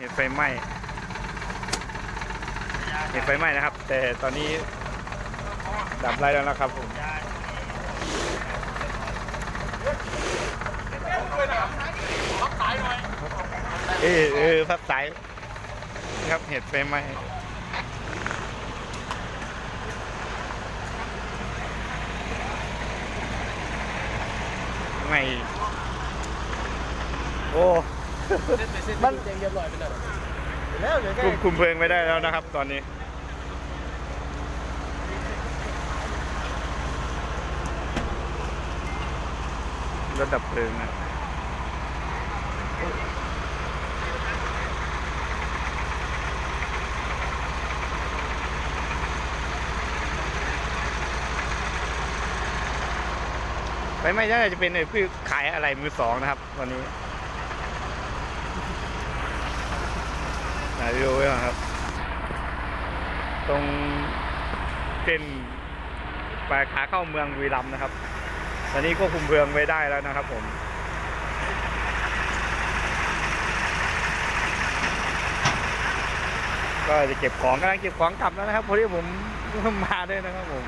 เหตุไฟไหม้เหตุไฟไหม้นะครับ แต่ตอนนี้ดับไล่แล้วนะครับผมเออเออพับสายครับเหตุไฟไหม้ไม้โอ้ มันเรียบร้อยไปแล้วแล้วเหลือแค่คุมคุมเพลิงไม่ได้แล้วนะครับ ตอนนี้ ระดับเพลิงนะไปไม่ใช่จะเป็นไอ้พืชขายอะไรมือสองนะครับตอนนี้ ถ่ายวิดีโอไว้ครับ ตรงเส้นปลายขาเข้าเมืองบุรีรัมนะครับ ตอนนี้ก็คุมเพลิงไว้ได้แล้วนะครับ ผมก็จะเก็บของกำลังเก็บของกลับแล้วนะครับพอดีผมมาด้วยนะครับผม